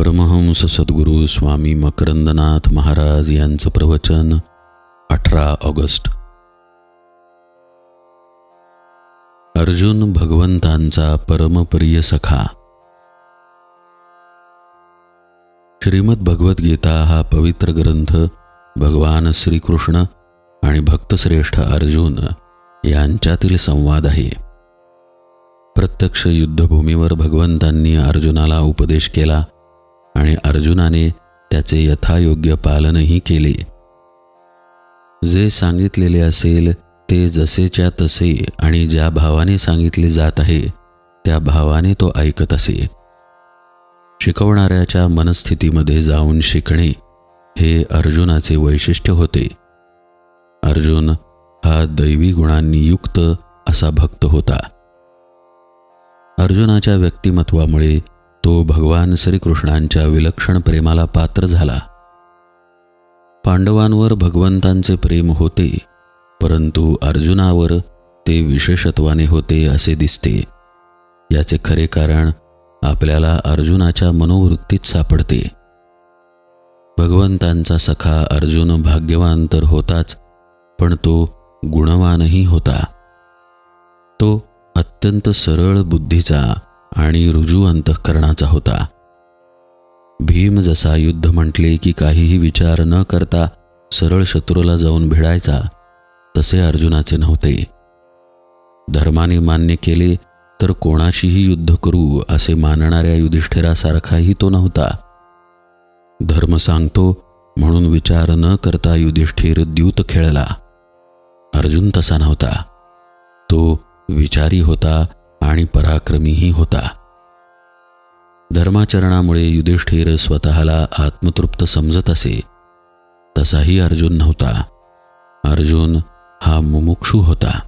परमहंस सद्गुरू स्वामी मकरंदनाथ महाराज यांचं प्रवचन अठरा ऑगस्ट. अर्जुन भगवंतांचा परमप्रिय सखा. श्रीमद भगवद्गीता हा पवित्र ग्रंथ भगवान श्रीकृष्ण आणि भक्तश्रेष्ठ अर्जुन यांच्यातील संवाद आहे. प्रत्यक्ष युद्धभूमीवर भगवंतांनी अर्जुनाला उपदेश केला. आणि अर्जुनाने त्याचे यथायोग्य पालनही केले. जे सांगितलेले असेल ते जसेच्या तसे आणि ज्या भावाने सांगितले जात आहे त्या भावाने तो ऐकत असे. शिकवणाऱ्याच्या मनस्थितीमध्ये जाऊन शिकणे हे अर्जुनाचे वैशिष्ट्य होते. अर्जुन हा दैवी गुणांनी युक्त असा भक्त होता. अर्जुनाच्या व्यक्तिमत्वामुळे तो भगवान श्रीकृष्णांच्या विलक्षण प्रेमाला पात्र झाला. पांडवांवर भगवंतांचे प्रेम होते परंतु अर्जुनावर ते विशेषत्वाने होते असे दिसते. याचे खरे कारण आपल्याला अर्जुनाच्या मनोवृत्तीत सापडते. भगवंतांचा सखा अर्जुन भाग्यवान तर होताच पण तो गुणवानही होता. तो अत्यंत सरळ बुद्धीचा आणि रुजू अंतःकरणाचा होता. भीम जसा युद्ध म्हटले की काहीही विचार न करता सरळ शत्रूला जाऊन भिडायचा तसे अर्जुनाचे नव्हते. धर्माने मान्य केले तर कोणाशीही युद्ध करू असे मानणाऱ्या युधिष्ठिरासारखाही तो नव्हता. धर्म सांगतो म्हणून विचार न करता युधिष्ठिर द्यूत खेळला. अर्जुन तसा नव्हता. तो विचारी होता आणि पराक्रमीही होता. धर्माचरणामुळे युधिष्ठिर स्वतःला आत्मतृप्त समजत असे. तसाही अर्जुन नव्हता. अर्जुन हा मुमुक्षू होता.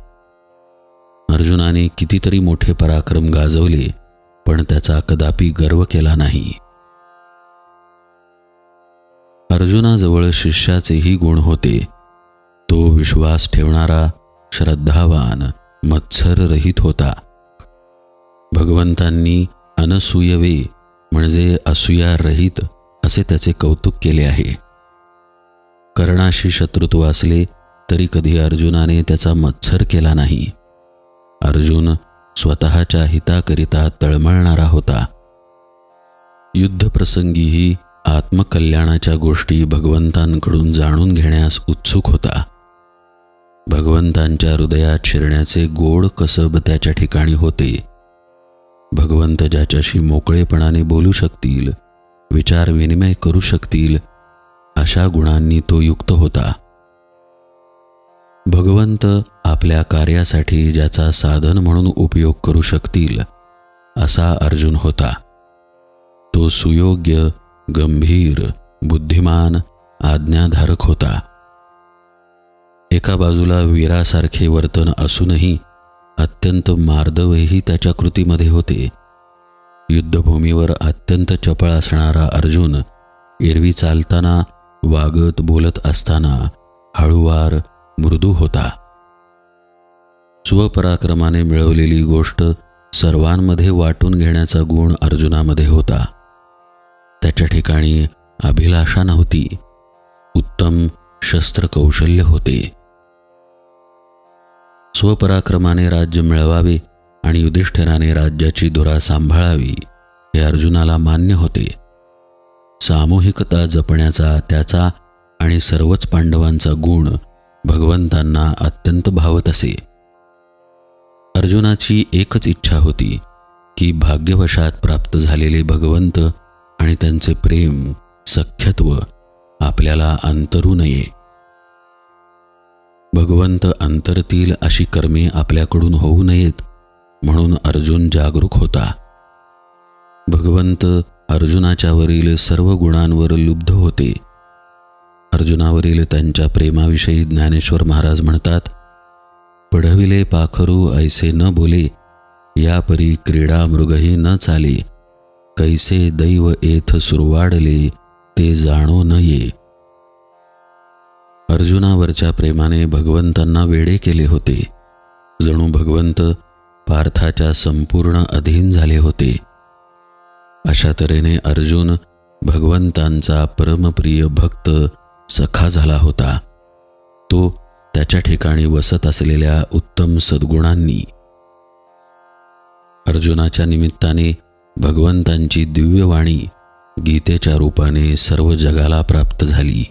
अर्जुनाने कितीतरी मोठे पराक्रम गाजवले पण त्याचा कदापि गर्व केला नाही. अर्जुनाजवळ शिष्याचेही गुण होते. तो विश्वास ठेवणारा श्रद्धावान मत्सररहित होता. भगवंतांनी अनसूयवे म्हणजे असूया रहित असे त्याचे कौतुक केले आहे. कर्णाशी शत्रुत्व असले तरी कधी अर्जुनाने त्याचा मत्सर केला नाही. अर्जुन स्वतःच्या हिताकरिता तळमळणारा होता. युद्धप्रसंगीही आत्मकल्याणाच्या गोष्टी भगवंतांकडून जाणून घेण्यास उत्सुक होता. भगवंतांच्या हृदयात शिरण्याचे गोड कसब त्याच्या ठिकाणी होते. भगवंत ज्याच्याशी मोकळेपणाने बोलू शकतील विचार विनिमय करू शकतील अशा गुणांनी तो युक्त होता. भगवंत आपल्या कार्यासाठी ज्याचा साधन म्हणून उपयोग करू शकतील असा अर्जुन होता. तो सुयोग्य गंभीर बुद्धिमान आज्ञाधारक होता. एका बाजूला वीरासारखे वर्तन असूनही अत्यंत मार्दवही त्याच्या कृतीमध्ये होते. युद्धभूमीवर अत्यंत चपळ असणारा अर्जुन एरवी चालताना वागत बोलत असताना हळूवार मृदू होता. स्वपराक्रमाने मिळवलेली गोष्ट सर्वांमध्ये वाटून घेण्याचा गुण अर्जुनामध्ये होता. त्याच्या ठिकाणी अभिलाषा नव्हती. उत्तम शस्त्रकौशल्य होते. स्वपराक्रमाने राज्य मिळवावे आणि युधिष्ठिराने राज्याची धुरा सांभाळावी हे अर्जुनाला मान्य होते. सामूहिकता जपण्याचा त्याचा आणि सर्वच पांडवांचा गुण भगवंतांना अत्यंत भावत असे. अर्जुनाची एकच इच्छा होती की भाग्यवशात प्राप्त झालेले भगवंत आणि त्यांचे प्रेम सख्यत्व आपल्याला अंतरू नये. भगवंत अंतरतील अशी कर्मे आपल्याकडून होऊ नयेत म्हणून अर्जुन जागरूक होता. भगवंत अर्जुनाच्यावरील सर्व गुणांवर लुब्ध होते. अर्जुनावरील त्यांच्या प्रेमाविषयी ज्ञानेश्वर महाराज म्हणतात पढविले पाखरू ऐसे न बोले या परी क्रीडा मृगही न चाले कैसे दैव एथ सुरवाडले ते जाणो न ये अर्जुनावरच्या प्रेमाने भगवंतांना वेडे केले होते. जणू भगवंत पार्थाच्या संपूर्ण अधीन झाले होते. अशा तऱ्हेने अर्जुन भगवंतांचा परमप्रिय भक्त सखा झाला होता. तो त्याच्या ठिकाणी वसत असलेल्या उत्तम सद्गुणांनी. अर्जुनाच्या निमित्ताने भगवंतांची दिव्यवाणी गीतेच्या रूपाने सर्व जगाला प्राप्त झाली.